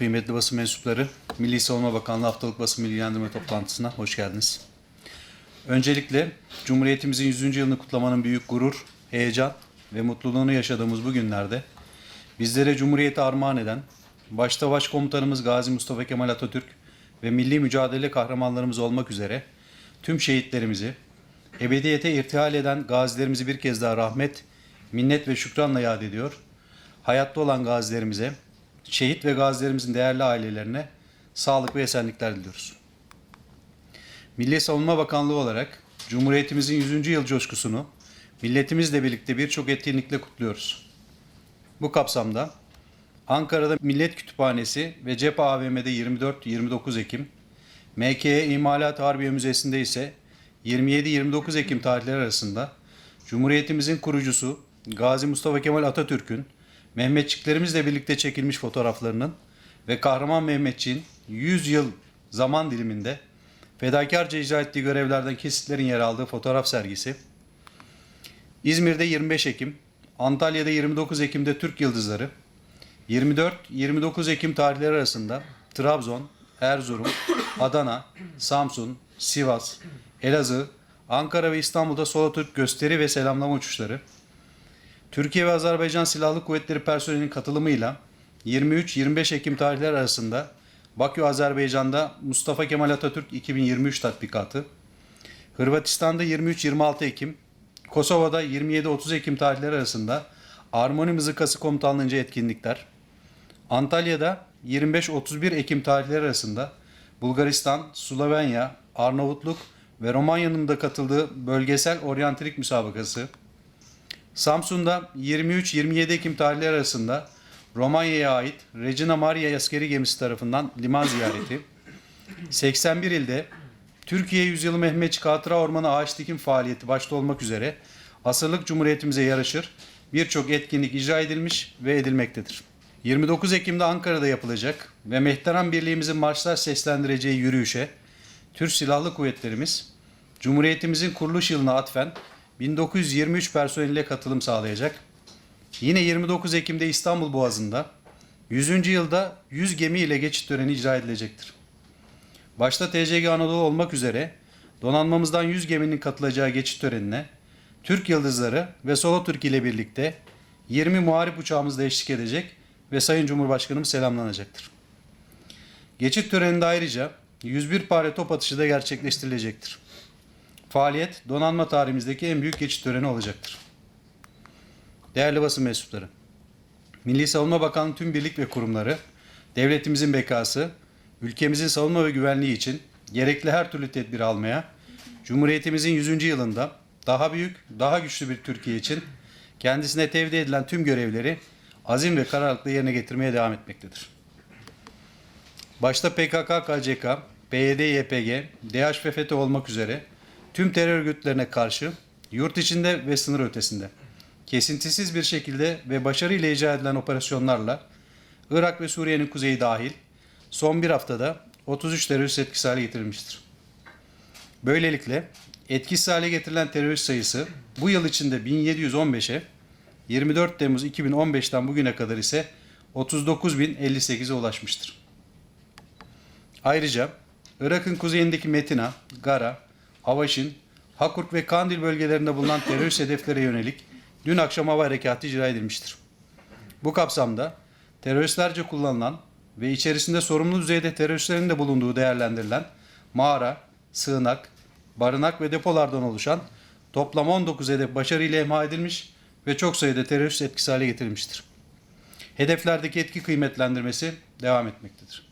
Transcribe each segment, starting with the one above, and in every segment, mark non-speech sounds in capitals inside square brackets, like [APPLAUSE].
kıymetli basın mensupları, Milli Savunma Bakanlığı haftalık basın bilgilendirme toplantısına hoş geldiniz. Öncelikle Cumhuriyetimizin 100. yılını kutlamanın büyük gurur, heyecan ve mutluluğunu yaşadığımız bu günlerde bizlere Cumhuriyeti armağan eden, başta Başkomutanımız Gazi Mustafa Kemal Atatürk ve milli mücadele kahramanlarımız olmak üzere tüm şehitlerimizi, ebediyete irtihal eden gazilerimizi bir kez daha rahmet, minnet ve şükranla yad ediyor. Hayatta olan gazilerimize, şehit ve gazilerimizin değerli ailelerine sağlık ve esenlikler diliyoruz. Milli Savunma Bakanlığı olarak Cumhuriyetimizin 100. yıl coşkusunu milletimizle birlikte birçok etkinlikle kutluyoruz. Bu kapsamda Ankara'da Millet Kütüphanesi ve Cephe AVM'de 24-29 Ekim, MKE İmalat Harbiye Müzesi'nde ise 27-29 Ekim tarihleri arasında Cumhuriyetimizin kurucusu Gazi Mustafa Kemal Atatürk'ün Mehmetçiklerimizle birlikte çekilmiş fotoğraflarının ve Kahraman Mehmetçiğin 100 yıl zaman diliminde fedakarca icra ettiği görevlerden kesitlerin yer aldığı fotoğraf sergisi, İzmir'de 25 Ekim, Antalya'da 29 Ekim'de Türk Yıldızları, 24-29 Ekim tarihleri arasında Trabzon, Erzurum, Adana, Samsun, Sivas, Elazığ, Ankara ve İstanbul'da Solo Türk gösteri ve selamlama uçuşları, Türkiye ve Azerbaycan Silahlı Kuvvetleri personelinin katılımıyla 23-25 Ekim tarihleri arasında Bakü, Azerbaycan'da Mustafa Kemal Atatürk 2023 tatbikatı, Hırvatistan'da 23-26 Ekim, Kosova'da 27-30 Ekim tarihleri arasında Armoni Mızıkası Komutanlığı'nca etkinlikler, Antalya'da 25-31 Ekim tarihleri arasında Bulgaristan, Slovenya, Arnavutluk ve Romanya'nın da katıldığı bölgesel oryantilik müsabakası, Samsun'da 23-27 Ekim tarihleri arasında Romanya'ya ait Regina Maria askeri gemisi tarafından liman ziyareti, 81 ilde Türkiye Yüzyılı Mehmetçik Hatıra Ormanı Ağaç Dikim faaliyeti başta olmak üzere asırlık cumhuriyetimize yaraşır birçok etkinlik icra edilmiş ve edilmektedir. 29 Ekim'de Ankara'da yapılacak ve Mehteran Birliğimizin marşlar seslendireceği yürüyüşe Türk Silahlı Kuvvetlerimiz Cumhuriyetimizin kuruluş yılına atfen 1923 personeliyle katılım sağlayacak. Yine 29 Ekim'de İstanbul Boğazı'nda 100. yılda 100 gemi ile geçit töreni icra edilecektir. Başta TCG Anadolu olmak üzere donanmamızdan 100 geminin katılacağı geçit törenine Türk Yıldızları ve Solo Türk ile birlikte 20 muharip uçağımız da eşlik edecek ve Sayın Cumhurbaşkanımız selamlanacaktır. Geçit töreninde ayrıca 101 pare top atışı da gerçekleştirilecektir. Faaliyet donanma tarihimizdeki en büyük geçit töreni olacaktır. Değerli basın mensupları, Milli Savunma Bakanlığı tüm birlik ve kurumları, devletimizin bekası, ülkemizin savunma ve güvenliği için gerekli her türlü tedbir almaya, Cumhuriyetimizin 100. yılında daha büyük, daha güçlü bir Türkiye için kendisine tevdi edilen tüm görevleri azim ve kararlılıkla yerine getirmeye devam etmektedir. Başta PKK, KCK, PYD, YPG, DH olmak üzere tüm terör örgütlerine karşı yurt içinde ve sınır ötesinde kesintisiz bir şekilde ve başarıyla icra edilen operasyonlarla Irak ve Suriye'nin kuzeyi dahil son bir haftada 33 terörist etkisiz hale getirilmiştir. Böylelikle etkisiz hale getirilen terörist sayısı bu yıl içinde 1715'e 24 Temmuz 2015'ten bugüne kadar ise 39.058'e ulaşmıştır. Ayrıca Irak'ın kuzeyindeki Metina, Gara, Avaşin, Hakurk ve Kandil bölgelerinde bulunan terörist [LAUGHS] hedeflere yönelik dün akşam hava harekatı icra edilmiştir. Bu kapsamda teröristlerce kullanılan ve içerisinde sorumlu düzeyde teröristlerin de bulunduğu değerlendirilen mağara, sığınak, barınak ve depolardan oluşan toplam 19 hedef başarıyla imha edilmiş ve çok sayıda terörist etkisiz hale getirilmiştir. Hedeflerdeki etki kıymetlendirmesi devam etmektedir.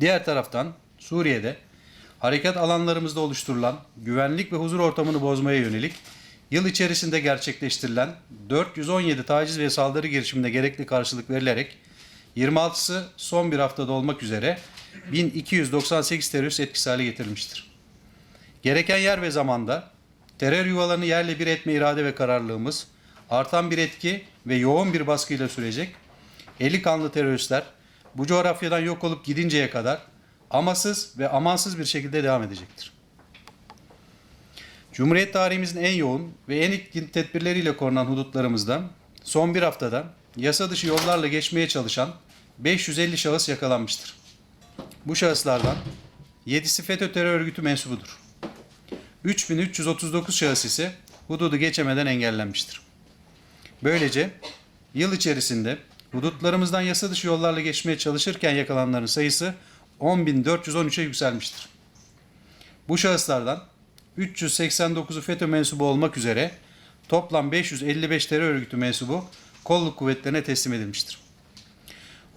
Diğer taraftan Suriye'de harekat alanlarımızda oluşturulan güvenlik ve huzur ortamını bozmaya yönelik yıl içerisinde gerçekleştirilen 417 taciz ve saldırı girişiminde gerekli karşılık verilerek 26'sı son bir haftada olmak üzere 1298 terörist etkisiz hale getirilmiştir. Gereken yer ve zamanda terör yuvalarını yerle bir etme irade ve kararlılığımız artan bir etki ve yoğun bir baskıyla sürecek. Eli kanlı teröristler bu coğrafyadan yok olup gidinceye kadar amasız ve amansız bir şekilde devam edecektir. Cumhuriyet tarihimizin en yoğun ve en etkin tedbirleriyle korunan hudutlarımızdan son bir haftada yasa dışı yollarla geçmeye çalışan 550 şahıs yakalanmıştır. Bu şahıslardan 7'si FETÖ terör örgütü mensubudur. 3339 şahıs ise hududu geçemeden engellenmiştir. Böylece yıl içerisinde hudutlarımızdan yasa dışı yollarla geçmeye çalışırken yakalananların sayısı 10.413'e yükselmiştir. Bu şahıslardan 389'u FETÖ mensubu olmak üzere toplam 555 terör örgütü mensubu kolluk kuvvetlerine teslim edilmiştir.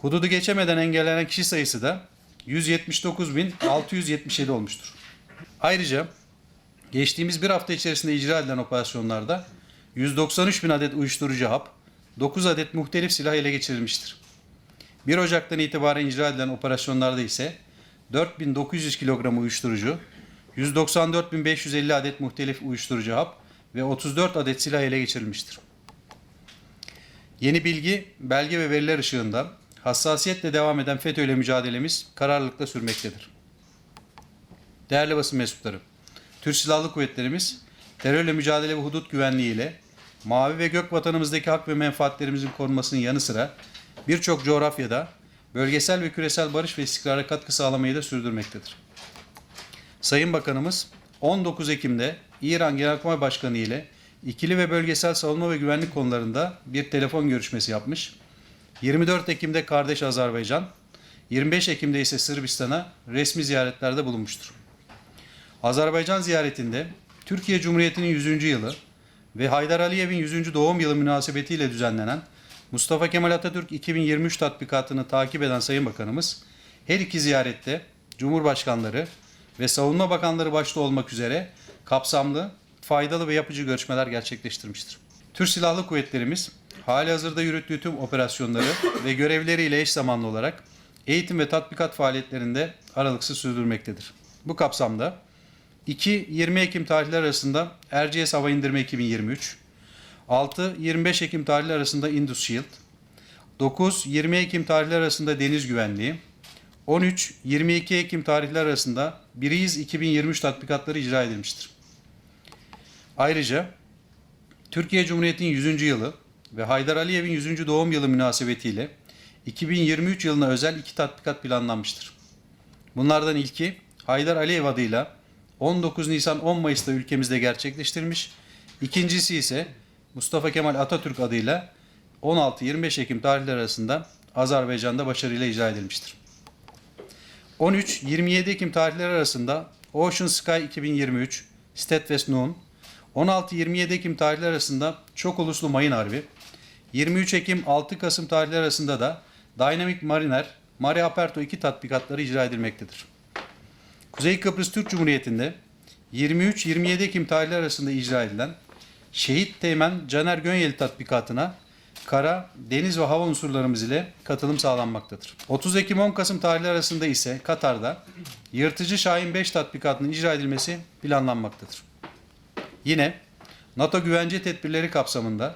Hududu geçemeden engellenen kişi sayısı da 179.677 olmuştur. Ayrıca geçtiğimiz bir hafta içerisinde icra edilen operasyonlarda 193 bin adet uyuşturucu hap, 9 adet muhtelif silah ele geçirilmiştir. 1 Ocak'tan itibaren icra edilen operasyonlarda ise 4900 kilogram uyuşturucu, 194.550 adet muhtelif uyuşturucu hap ve 34 adet silah ele geçirilmiştir. Yeni bilgi, belge ve veriler ışığında hassasiyetle devam eden FETÖ ile mücadelemiz kararlılıkla sürmektedir. Değerli basın mensupları, Türk Silahlı Kuvvetlerimiz terörle mücadele ve hudut güvenliği ile mavi ve gök vatanımızdaki hak ve menfaatlerimizin korunmasının yanı sıra birçok coğrafyada bölgesel ve küresel barış ve istikrara katkı sağlamayı da sürdürmektedir. Sayın Bakanımız 19 Ekim'de İran Genelkurmay Başkanı ile ikili ve bölgesel savunma ve güvenlik konularında bir telefon görüşmesi yapmış. 24 Ekim'de kardeş Azerbaycan, 25 Ekim'de ise Sırbistan'a resmi ziyaretlerde bulunmuştur. Azerbaycan ziyaretinde Türkiye Cumhuriyeti'nin 100. yılı ve Haydar Aliyev'in 100. doğum yılı münasebetiyle düzenlenen Mustafa Kemal Atatürk 2023 tatbikatını takip eden Sayın Bakanımız her iki ziyarette Cumhurbaşkanları ve Savunma Bakanları başta olmak üzere kapsamlı, faydalı ve yapıcı görüşmeler gerçekleştirmiştir. Türk Silahlı Kuvvetlerimiz hali hazırda yürüttüğü tüm operasyonları ve görevleriyle eş zamanlı olarak eğitim ve tatbikat faaliyetlerinde aralıksız sürdürmektedir. Bu kapsamda 2-20 Ekim tarihleri arasında Erciyes Hava İndirme 2023, 6-25 Ekim tarihleri arasında Indus Shield, 9-20 Ekim tarihleri arasında Deniz Güvenliği, 13-22 Ekim tarihleri arasında Biriz 2023 tatbikatları icra edilmiştir. Ayrıca Türkiye Cumhuriyeti'nin 100. yılı ve Haydar Aliyev'in 100. doğum yılı münasebetiyle 2023 yılına özel iki tatbikat planlanmıştır. Bunlardan ilki Haydar Aliyev adıyla 19 Nisan 10 Mayıs'ta ülkemizde gerçekleştirilmiş. İkincisi ise Mustafa Kemal Atatürk adıyla 16-25 Ekim tarihleri arasında Azerbaycan'da başarıyla icra edilmiştir. 13-27 Ekim tarihleri arasında Ocean Sky 2023, Steadfast Noon, 16-27 Ekim tarihleri arasında Çok Uluslu Mayın Harbi, 23 Ekim 6 Kasım tarihleri arasında da Dynamic Mariner, Mare Aperto 2 tatbikatları icra edilmektedir. Kuzey Kıbrıs Türk Cumhuriyeti'nde 23-27 Ekim tarihleri arasında icra edilen Şehit Teğmen Caner Gönyeli tatbikatına kara, deniz ve hava unsurlarımız ile katılım sağlanmaktadır. 30 Ekim 10 Kasım tarihleri arasında ise Katar'da Yırtıcı Şahin 5 tatbikatının icra edilmesi planlanmaktadır. Yine NATO güvence tedbirleri kapsamında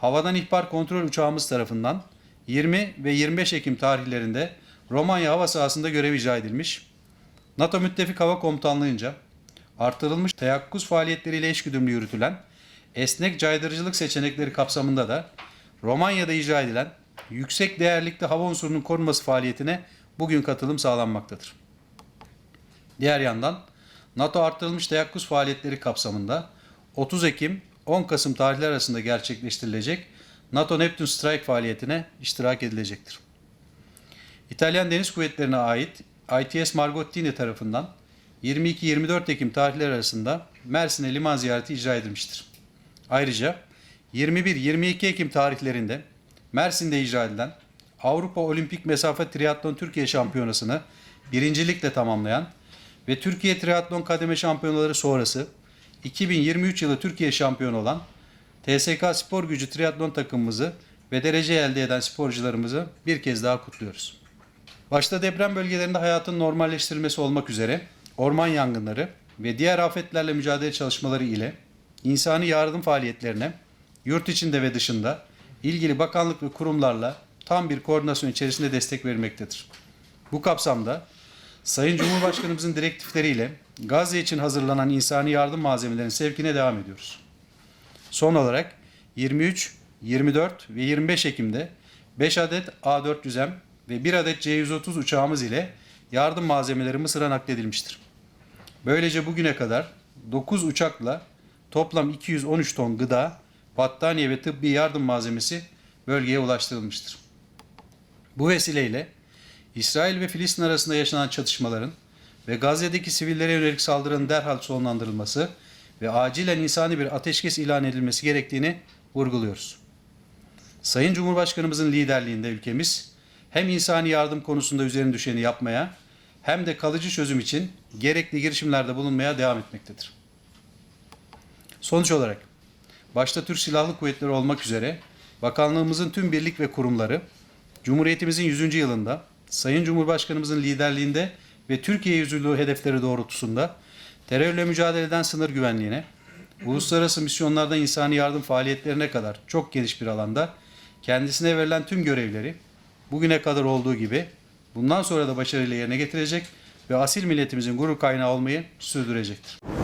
havadan ihbar kontrol uçağımız tarafından 20 ve 25 Ekim tarihlerinde Romanya hava sahasında görev icra edilmiş. NATO Müttefik Hava Komutanlığı'nca artırılmış teyakkuz faaliyetleriyle eşgüdümlü yürütülen esnek caydırıcılık seçenekleri kapsamında da Romanya'da icra edilen yüksek değerlikli hava unsurunun korunması faaliyetine bugün katılım sağlanmaktadır. Diğer yandan NATO artırılmış teyakkuz faaliyetleri kapsamında 30 Ekim 10 Kasım tarihleri arasında gerçekleştirilecek NATO Neptune Strike faaliyetine iştirak edilecektir. İtalyan Deniz Kuvvetleri'ne ait ITS Margottini tarafından 22-24 Ekim tarihleri arasında Mersin'e liman ziyareti icra edilmiştir. Ayrıca 21-22 Ekim tarihlerinde Mersin'de icra edilen Avrupa Olimpik Mesafe Triatlon Türkiye Şampiyonası'nı birincilikle tamamlayan ve Türkiye Triatlon Kademe Şampiyonaları sonrası 2023 yılı Türkiye şampiyonu olan TSK Spor Gücü Triatlon takımımızı ve derece elde eden sporcularımızı bir kez daha kutluyoruz. Başta deprem bölgelerinde hayatın normalleştirilmesi olmak üzere orman yangınları ve diğer afetlerle mücadele çalışmaları ile insani yardım faaliyetlerine yurt içinde ve dışında ilgili bakanlık ve kurumlarla tam bir koordinasyon içerisinde destek vermektedir. Bu kapsamda Sayın Cumhurbaşkanımızın direktifleriyle Gazze için hazırlanan insani yardım malzemelerinin sevkine devam ediyoruz. Son olarak 23, 24 ve 25 Ekim'de 5 adet A400M, ve bir adet C-130 uçağımız ile yardım malzemeleri Mısır'a nakledilmiştir. Böylece bugüne kadar 9 uçakla toplam 213 ton gıda, battaniye ve tıbbi yardım malzemesi bölgeye ulaştırılmıştır. Bu vesileyle İsrail ve Filistin arasında yaşanan çatışmaların ve Gazze'deki sivillere yönelik saldırının derhal sonlandırılması ve acilen insani bir ateşkes ilan edilmesi gerektiğini vurguluyoruz. Sayın Cumhurbaşkanımızın liderliğinde ülkemiz hem insani yardım konusunda üzerine düşeni yapmaya hem de kalıcı çözüm için gerekli girişimlerde bulunmaya devam etmektedir. Sonuç olarak başta Türk Silahlı Kuvvetleri olmak üzere bakanlığımızın tüm birlik ve kurumları Cumhuriyetimizin 100. yılında Sayın Cumhurbaşkanımızın liderliğinde ve Türkiye yüzlülüğü hedefleri doğrultusunda terörle mücadeleden sınır güvenliğine, uluslararası misyonlarda insani yardım faaliyetlerine kadar çok geniş bir alanda kendisine verilen tüm görevleri bugüne kadar olduğu gibi bundan sonra da başarıyla yerine getirecek ve asil milletimizin gurur kaynağı olmayı sürdürecektir.